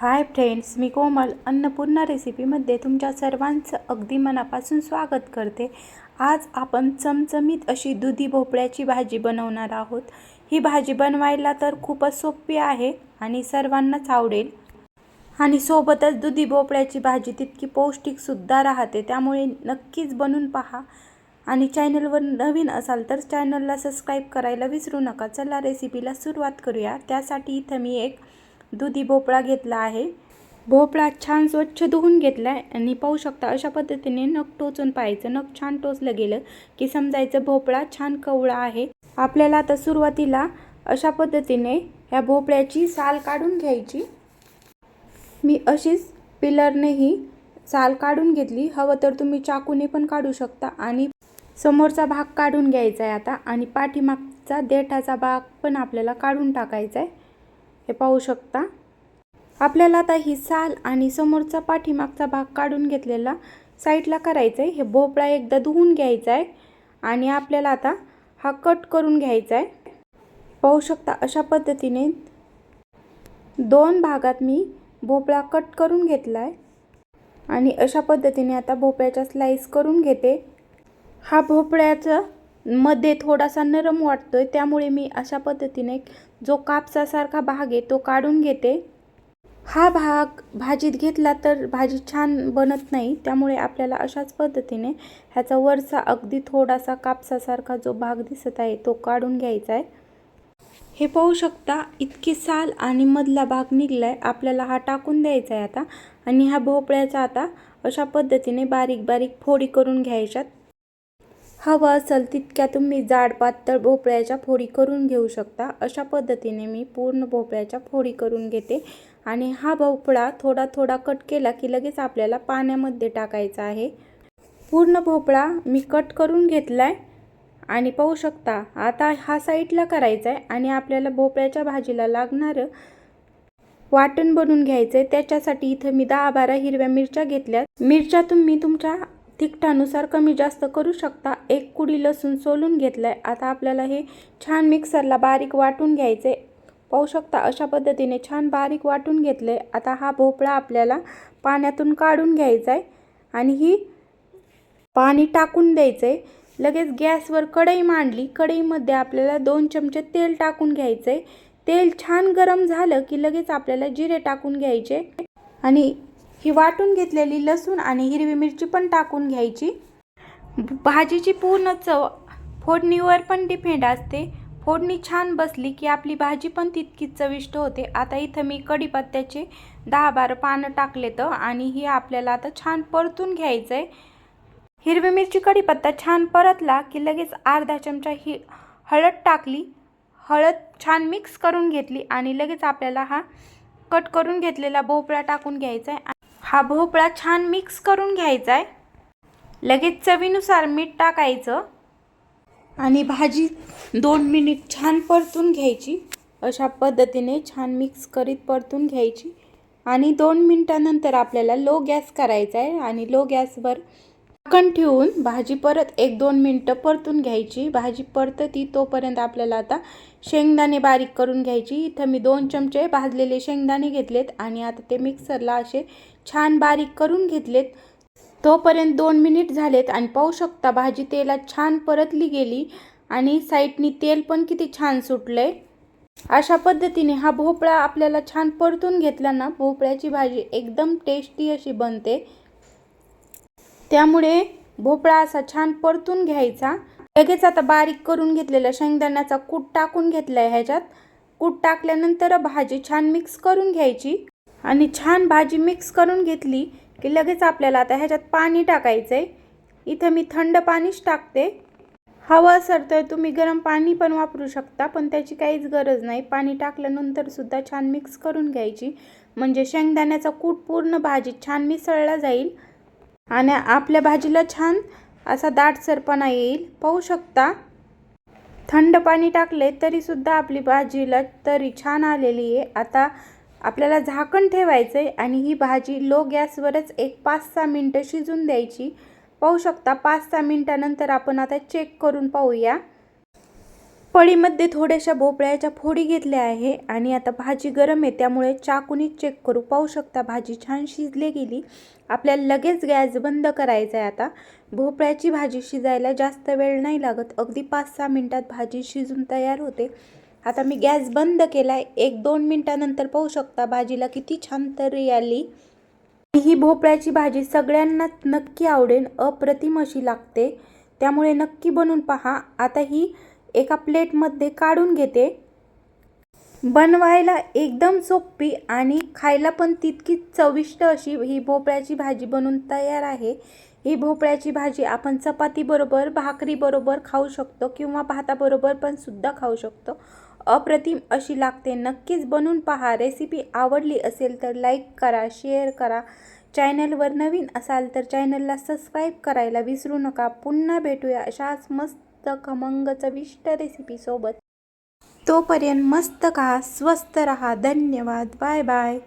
Hi friends मी कोमल अन्नपूर्णा रेसिपीमध्ये तुमच्या सर्वांचं अगदी मनापासून स्वागत करते. आज आपण चमचमीत अशी दुधी भोपळ्याची भाजी बनवणार आहोत. ही भाजी बनवायला तर खूपच सोपी आहे आणि सर्वांनाच आवडेल. आणि सोबतच दुधी भोपळ्याची भाजी तितकी पौष्टिकसुद्धा राहते त्यामुळे नक्कीच बनवून पहा. आणि चॅनलवर नवीन असाल तर चॅनलला सबस्क्राईब करायला विसरू नका. चला रेसिपीला सुरुवात करूया. त्यासाठी इथं मी एक दुधी भोपळा घेतला आहे. भोपळा छान स्वच्छ धुवून घेतला आहे आणि पाहू शकता अशा पद्धतीने नख टोचून पाहायचं नख छान टोचलं गेलं की समजायचं भोपळा छान कवळा आहे. आपल्याला आता सुरुवातीला अशा पद्धतीने ह्या भोपळ्याची साल काढून घ्यायची. मी अशीच पिलरनेही साल काढून घेतली. हवं तर तुम्ही चाकूने पण काढू शकता आणि समोरचा भाग काढून घ्यायचा आहे आता आणि पाठीमागचा देठाचा भाग पण आपल्याला काढून टाकायचा आहे. हे पाहू शकता. आपल्याला आता ही साल आणि समोरचा पाठीमागचा भाग काढून घेतलेला साईडला करायचं आहे हे भोपळा एकदा धुवून घ्यायचा आहे आणि आपल्याला आता हा कट करून घ्यायचा आहे पाहू शकता अशा पद्धतीने दोन भागात मी भोपळा कट करून घेतला आहे आणि अशा पद्धतीने आता भोपळ्याच्या स्लाईस करून घेते. हा भोपळ्याचं मध्ये थोडासा नरम वाटतोय त्यामुळे मी अशा पद्धतीने जो कापसासारखा भाग आहे तो काढून घेते. हा भाग भाजीत घेतला तर भाजी छान बनत नाही त्यामुळे आपल्याला अशाच पद्धतीने ह्याचा वरचा अगदी थोडासा कापसासारखा जो भाग दिसत आहे तो काढून घ्यायचा आहे. हे पाहू शकता इतकी साल आणि मधला भाग निघलाय आपल्याला हा टाकून द्यायचा आहे आता. आणि ह्या भोपळ्याचा आता अशा पद्धतीने बारीक बारीक फोडी करून घ्यायच्यात. हवं असेल तितक्या तुम्ही जाड पातळ भोपळ्याच्या फोडी करून घेऊ शकता. अशा पद्धतीने मी पूर्ण भोपळ्याच्या फोडी करून घेते. आणि हा भोपळा थोडा थोडा कट केला की लगेच आपल्याला पाण्यामध्ये टाकायचा आहे. पूर्ण भोपळा मी कट करून घेतला आहे आणि पाहू शकता आता हा साईडला करायचा आहे आणि आपल्याला भोपळ्याच्या भाजीला लागणारं वाटण बनवून घ्यायचं आहे त्याच्यासाठी इथं मी दहा बारा हिरव्या मिरच्या घेतल्या मिरच्या तुम्ही तुमच्या तिखटानुसार कमी जास्त करू शकता. एक कुडी लसूण सोलून घेतलाय. आता आपल्याला हे छान मिक्सरला बारीक वाटून घ्यायचे पाहू शकता अशा पद्धतीने छान बारीक वाटून घेतले आता हा भोपळा आपल्याला पाण्यातून काढून घ्यायचा आहे आणि ही पाणी टाकून द्यायचं आहे लगेच गॅसवर कढई मांडली. कढईमध्ये आपल्याला दोन चमचे तेल टाकून घ्यायचं तेल छान गरम झालं की लगेच आपल्याला जिरे टाकून घ्यायचे. आणि ही वाटून घेतलेली लसूण आणि हिरवी मिरची पण टाकून घ्यायची. भाजीची पूर्ण चव फोडणीवर पण डिपेंड असते. फोडणी छान बसली की आपली भाजी पण तितकीच चविष्ट होते. आता इथं मी कढीपत्त्याचे दहा बारा पानं टाकले तर आणि ही आपल्याला आता छान परतून घ्यायचं आहे हिरवी मिरची कढीपत्ता छान परतला की लगेच अर्धा चमचा ही हळद टाकली. हळद छान मिक्स करून घेतली आणि लगेच आपल्याला हा कट करून घेतलेला भोपळा टाकून घ्यायचा आहे हा भोपळा छान मिक्स करून घ्यायचा आहे लगेच चवीनुसार मीठ टाकायचं. आणि भाजी दोन मिनिट छान परतून घ्यायची. अशा पद्धतीने छान मिक्स करीत परतून घ्यायची. आणि दोन मिनटानंतर आपल्याला लो गॅस करायचा आहे आणि लो गॅसवर झाकण ठेवून भाजी परत एक दोन मिनटं परतून घ्यायची. भाजी परतती तोपर्यंत आपल्याला आता शेंगदाणे बारीक करून घ्यायची. इथं मी दोन चमचे भाजलेले शेंगदाणे घेतलेत आणि आता ते मिक्सरला असे छान बारीक करून घेतलेत. तोपर्यंत दोन मिनिट झालेत आणि पाहू शकता भाजी तेलात छान परतली गेली आणि साईडनी तेल पण किती छान सुटलंय. अशा पद्धतीने हा भोपळा आपल्याला छान परतून घेतला ना भोपळ्याची भाजी एकदम टेस्टी अशी बनते. त्यामुळे भोपळा असा छान परतून घ्यायचा. लगेच आता बारीक करून घेतलेला शेंगदाण्याचा कूट टाकून घेतला आहे ह्याच्यात. कूट टाकल्यानंतर भाजी छान मिक्स करून घ्यायची. आणि छान भाजी मिक्स करून घेतली की लगेच आपल्याला आता ह्याच्यात पाणी टाकायचं आहे इथं मी थंड पाणीच टाकते. हवं असेल तर तुम्ही गरम पाणी पण वापरू शकता पण त्याची काहीच गरज नाही. पाणी टाकल्यानंतर सुद्धा छान मिक्स करून घ्यायची. म्हणजे शेंगदाण्याचा कूट पूर्ण भाजीत छान मिसळला जाईल. आणि आपल्या भाजीला छान असा दाटसरपणा येईल. पाहू शकता? थंड पाणी टाकले तरीसुद्धा आपली भाजीला तरी छान आलेली आहे. आता आपल्याला झाकण ठेवायचं आहे आणि ही भाजी लो गॅसवरच एक पाच सहा मिनटं शिजून द्यायची. पाहू शकता पाच सहा मिनटानंतर आपण आता चेक करून पाहूया. फळीमध्ये थोड्याशा भोपळ्याच्या फोडी घेतल्या आहे आणि आता भाजी गरम आहे त्यामुळे चाकूनी चेक करू. पाहू शकता भाजी छान शिजली गेली. आपल्याला लगेच गॅस बंद करायचा आहे आता. भोपळ्याची भाजी शिजायला जास्त वेळ नाही लागत. अगदी पाच सहा मिनटात भाजी शिजून तयार होते. आता मी गॅस बंद केला आहे एक दोन मिनटानंतर पाहू शकता भाजीला किती छान तरी आली. ही भोपळ्याची भाजी सगळ्यांनाच नक्की आवडेल. अप्रतिम अशी लागते. त्यामुळे नक्की बनवून पहा. आता ही एका प्लेटमध्ये काढून घेते. बनवायला एकदम सोपी आणि खायला पण तितकीच चविष्ट अशी ही भोपळ्याची भाजी बनून तयार आहे. ही भोपळ्याची भाजी आपण चपातीबरोबर भाकरीबरोबर खाऊ शकतो किंवा भाताबरोबर पण सुद्धा खाऊ शकतो. अप्रतिम अशी लागते. नक्कीच बनवून पहा. रेसिपी आवडली असेल तर लाईक करा शेअर करा. चॅनलवर नवीन असाल तर चॅनलला सबस्क्राईब करायला विसरू नका. पुन्हा भेटूया अशाच मस्त खमंग चविष्ट रेसिपीसोबत तोपर्यंत मस्त खा स्वस्त रहा. धन्यवाद. Bye bye.